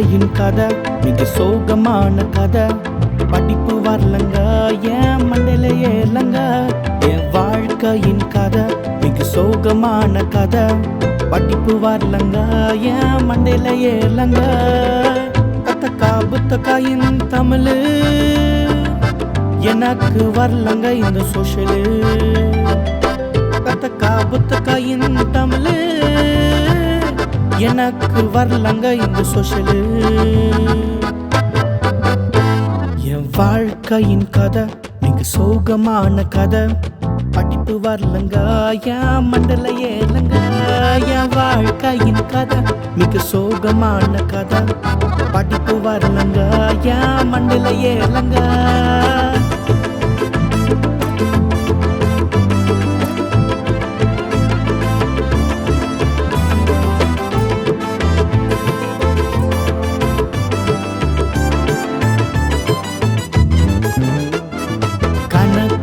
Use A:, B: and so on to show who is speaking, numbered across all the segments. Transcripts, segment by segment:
A: வாழ்க்கையின் கதை மிக சோகமான கதை. படிப்பு வரலங்க என் மண்டல ஏலங்க என் வாழ்க்கையின் கதை மிக சோகமான கதை. படிப்பு வரலங்க என் மண்டல ஏலங்க கத்தக்கா புத்தக்காயின் தமிழ் எனக்கு வரலங்க இந்த சோஷலு. கத்தக்கா புத்தக்காயின் தமிழ் எனக்கு வரலங்க இந்த சோஷலு. என் வாழ்க்கையின் கதை மிக சோகமான கதை. படிப்பு வரலங்க என் மண்டல ஏலங்க. என் வாழ்க்கையின் கதை மிக சோகமான கதை. படிப்பு வரலங்க என் மண்டல ஏலங்க.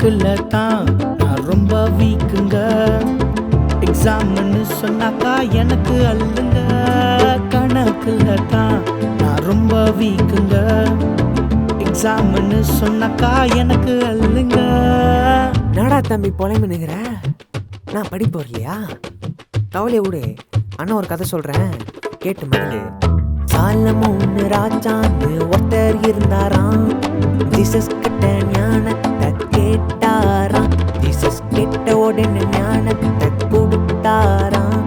A: கணக்குல தான் நான் ரொம்ப வீக்குங்க எக்ஸாம்னு சொன்னாக்கா எனக்கு அல்லுங்க. கணக்குல தான் நான் ரொம்ப வீக்குங்க எக்ஸாம்னு சொன்னாக்கா எனக்கு அல்லுங்க.
B: நாடா தம்பி புலம்புனுங்கிற நான் படிப்பு வரலையா? கவலையை விடு. அண்ணன் ஒரு கதை சொல்றேன். கேட்டு மகிழு. சாலமோன்னு ராஜான்னு ஒருத்தர் இருந்தாராம். ஜீசஸ் கிட்ட ஞானத்தை கேட்டாராம் ஜீசஸ் கேட்ட உடனே ஞானத்தை கொடுத்தாராம்.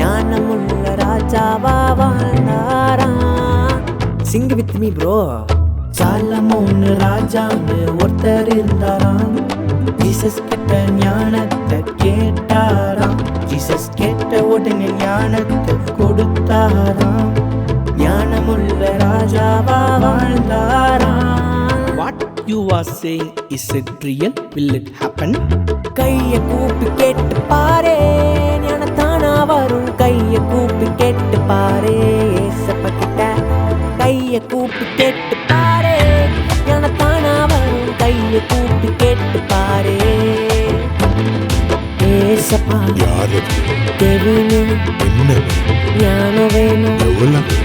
B: ஞானமுள்ள ராஜாவா வாழ்ந்தாராம். சிங் வித் மீ ப்ரோ
A: சாலமோன்னு ராஜான்னு ஒருத்தர் இருந்தாராம். ஜீசஸ் கிட்ட ஞானத்தை you are saying is it real will it happen
B: கைய கூப்பி கேட்டு பாரே ஞானத்தானா வரும். கைய கூப்பி கேட்டு பாரே ஏசப்ப கிட்ட கைய கூப்பி கேட்டு பாரே ஞானத்தானா வரும். கைய கூப்பி கேட்டு பாரே. ஏசப்பா
C: யாரது
B: தேவினு
C: என்ன?
B: ஞானம் வேணும்.
C: எவ்வளவு?